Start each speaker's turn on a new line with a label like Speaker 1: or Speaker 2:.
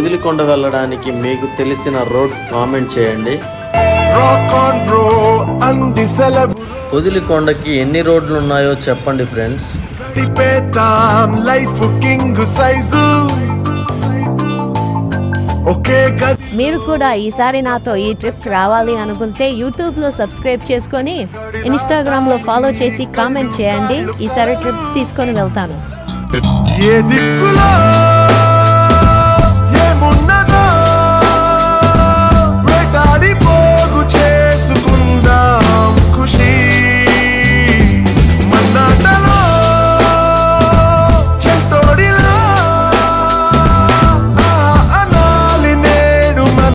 Speaker 1: పొదిలికొండ వెళ్ళడానికి మీకు తెలిసిన రోడ్ కామెంట్ చేయండి.
Speaker 2: రాక్
Speaker 1: పొదిలికొండకి ఎన్ని రోడ్లు ఉన్నాయో చెప్పండి ఫ్రెండ్స్.
Speaker 3: మీరు కూడా ఈసారి నాతో ఈ ట్రిప్ రావాలి అనుకుంటే యూట్యూబ్లో సబ్స్క్రైబ్ చేసుకొని ఇన్స్టాగ్రామ్లో ఫాలో చేసి కామెంట్ చేయండి. ఈసారి ట్రిప్ తీసుకొని వెళ్తాను.
Speaker 2: ఏ దిక్కులో